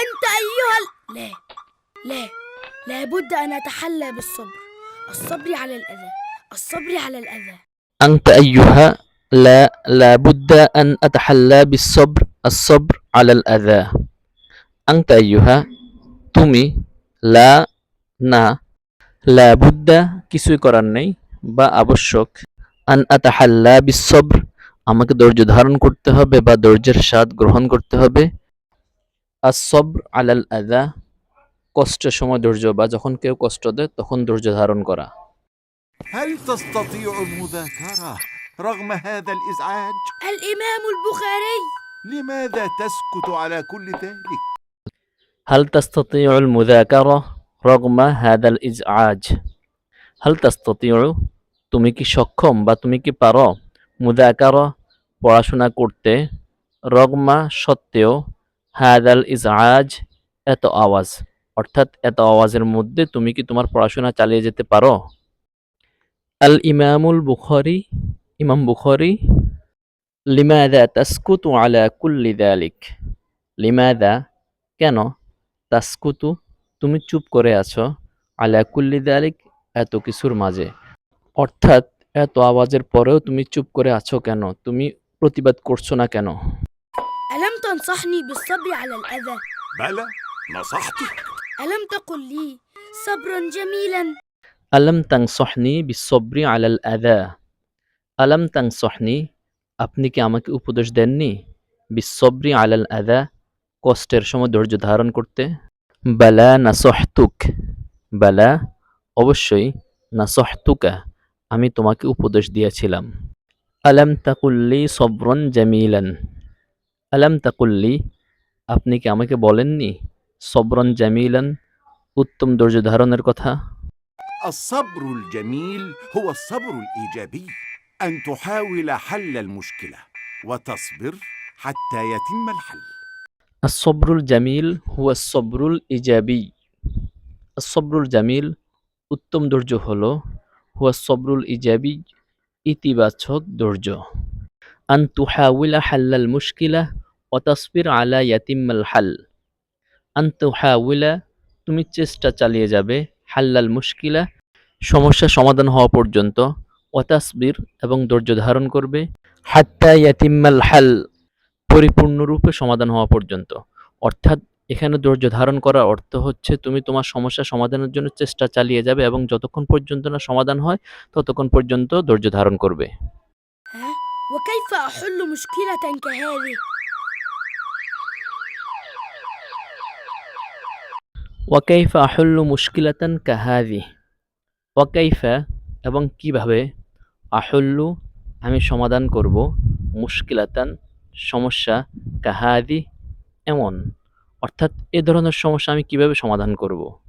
أنت أيها ال... لا لا لابد أن أتحلى بالصبر الصبر على الأذى الصبر على الأذى أنت أيها لا لابد أن أتحلى بالصبر الصبر على الأذى أنت أيها তুমি লা না লাবুদ্দা কিছুই করার নেই বা আবশ্যক আন আতাহাল্লা বিসব্র আমাকে ধৈর্য ধারণ করতে হবে বা ধৈর্যের স্বাদ গ্রহণ করতে হবে আসব্র আলাল আদা কষ্টের সময় ধৈর্য বা যখন কেউ কষ্ট দেয় তখন ধৈর্য ধারণ করা هل تستطيع المذاكرة رغم هذا الإزعاج؟ الإمام البخاري لماذا تسكت على كل ذلك؟ هل تستطيع المذاكرة رغم هذا الإزعاج هل تستطيع তুমি কি সক্ষম বা তুমি কি পারো মুদাকারা পড়াশোনা করতে রগমা সত্ত্বেও হাদাল ইজআজ, এত আওয়াজ। অর্থাৎ এত আওয়াজের মধ্যে তুমি কি তোমার পড়াশোনা চালিয়ে যেতে পারো? আল ইমামুল বুখারি, ইমাম বুখারি, লিমাদা তাসকুতু আলা কুল্লি দালিক। লিমাদা? কেন? তাসকুতু? তুমি চুপ করে আছো। আলা কুল্লি দালিক, এত কিছুর মাঝে। অর্থাৎ এত আওয়াজের পরেও তুমি চুপ করে আছো কেন? তুমি প্রতিবাদ করছ না কেন? ألم تنصحني بالصبر على الأذى بلى نصحتك ألم تقل لي صبرا جميلا আলম তাংসহনি বিসব্রি আলাল আদা আলম তাংসহনি আপনি কি আমাকে উপদেশ দেননি বিসব্রি আলাল আদা কষ্টের সময় ধৈর্য ধারণ করতে বালা নাসহতুক বালা অবশ্যই নাসহতুকা আমি তোমাকে উপদেশ দিয়েছিলাম আলম তাকুল্লি সবরন জামিলান আলম তাকুল্লি আপনি কি আমাকে বলেননি সবরন জামিলান উত্তম ধৈর্য ধারণের কথা الصبر الجميل هو الصبر الإيجابي أن تحاول حل المشكلة وتصبر حتى يتم الحل الصبر الجميل هو الصبر الإيجابي الصبر الجميل উত্তম ধৈর্য হলো হুয়া সবরুল ইজাবি ইতিবাচক ধৈর্য আন তুহাউলা হাল্লাল মুশকিলা ও তসবির আলা ইয়াতিম্মাল হাল আন তুহাউলা তুমি চেষ্টা চালিয়ে যাবে হাল্লাল মুশকিলা সমস্যা সমাধান হওয়া পর্যন্ত ও তাসবির এবং ধৈর্য ধারণ করবে হাত্তা ইয়াতিম্মাল হাল পরিপূর্ণরূপে সমাধান হওয়া পর্যন্ত অর্থাৎ এখানে ধৈর্য ধারণ করার অর্থ হচ্ছে তুমি তোমার সমস্যা সমাধানের জন্য চেষ্টা চালিয়ে যাবে এবং যতক্ষণ পর্যন্ত না সমাধান হয় ততক্ষণ পর্যন্ত ধৈর্য ধারণ করবে ها؟ وكيف أحل مشكلة كهذه ওয়াকাইফা আহল্লু মুশকিলাতান কাহাদি ওয়াকাইফা এবং কীভাবে আহল্লু আমি সমাধান করব মুশকিলাতান সমস্যা কাহাদি এমন। অর্থাৎ এ ধরনের সমস্যা আমি কীভাবে সমাধান করব?